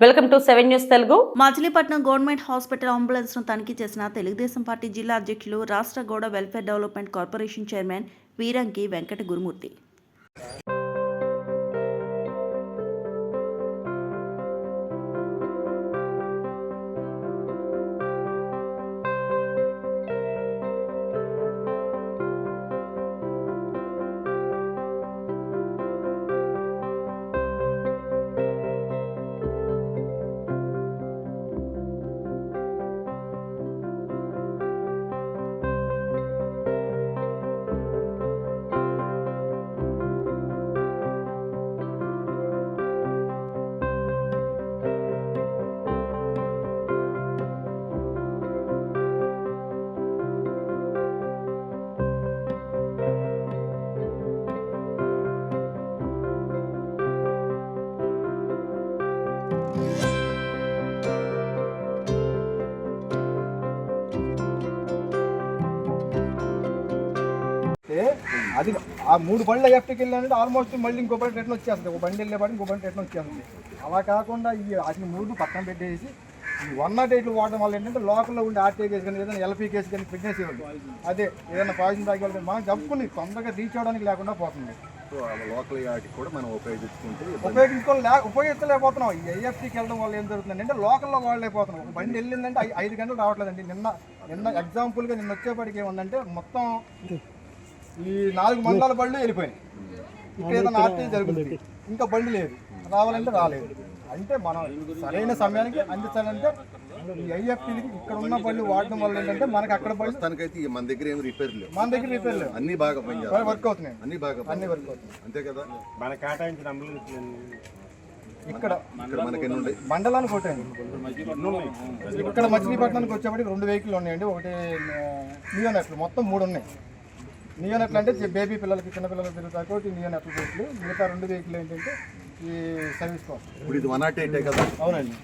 Welcome to seven news Telugu. Machilipatnam government hospital అంబులెన్స్ను తనిఖీ చేసిన Telugu Desam party జిల్లా అధ్యక్షులు రాష్ట్ర Gouda welfare development corporation chairman Veeranki Venkata Gurumurthy. అది ఆ మూడు బండ్ల ఎఫ్టీకి వెళ్ళాలంటే ఆల్మోస్ట్ మళ్ళీ ఇంకో బండి రిటర్న్ వచ్చేస్తుంది. ఒక బండి వెళ్ళే బండి ఇంకో బండి రిటర్న్ వచ్చేస్తుంది. అలా కాకుండా ఈ వాటిని మూడు పక్కన పెట్టేసి ఈ వన్ నాట్ ఎయిట్లు వాడడం వల్ల ఏంటంటే లోకల్లో ఉండే ఆర్టీఏ కేసు కానీ ఏదైనా ఎల్పీ కేసు కానీ ఫిట్నెస్ ఇవ్వండి అదే ఏదైనా పాయిజన్ తాగే మనం జప్పుకుని తొందరగా రీచ్ అవ్వడానికి లేకుండా పోతుంది. లోకల్ వాటికి కూడా మనం ఉపయోగించుకుంటే ఉపయోగించలేకపోతున్నాం. ఈ ఐఎఫ్టీకి వెళ్ళడం వల్ల ఏం జరుగుతుందంటే అంటే లోకల్లో వాడలేకపోతున్నాం. ఒక బండి వెళ్ళిందంటే ఐదు గంటలు రావట్లేదండి. నిన్న నిన్న ఎగ్జాంపుల్గా నిన్న వచ్చేప్పటికి ఏముందంటే మొత్తం ఈ నాలుగు మండల బళ్ళు వెళ్ళిపోయినాయి. ఇక్కడ ఏదైనా ఆర్టీ జరుగుతుంది. ఇంకా బండి లేదు. రావాలంటే రాలేదు. అంటే మనం సరైన సమయానికి అందించాలంటే ఈ ఐఎఫ్టీలకి ఇక్కడ ఉన్న బళ్ళు వాడడం వల్ల ఏంటంటే మనకి అక్కడ బళ్ళు ఈ మన దగ్గర ఏమి రిపేర్ లేవు. మన దగ్గర రిపేర్ లేవు. అన్ని బాగా పనిచేస్తాయి వర్క్ అవుతున్నాయి. అన్ని బాగా అన్ని. వర్క్ అవుతున్నాయి అంతే కదా? మన కేటాయించిన ఇక్కడ ఇక్కడ మనకి ఎన్ని ఉన్నాయి? మండలానికి ఒకటండి ఇక్కడ మచిలీపట్నానికి వచ్చేప్పటికి రెండు వెహికల్ ఉన్నాయండి. ఒకటి నియోనెట్లు మొత్తం మూడు ఉన్నాయి. నియోనెట్లు అంటే జే- బేబీ పిల్లలకి చిన్న పిల్లలకి తిరుగుతాకి ఒకటి నియోనెట్లు వెహికల్ మిగతా రెండు వెహికల్ ఏంటంటే ఈ సర్వీస్ కోసం ఇప్పుడు ఇది వన్ నాట్ ఎయిటే కదా? అవునండి.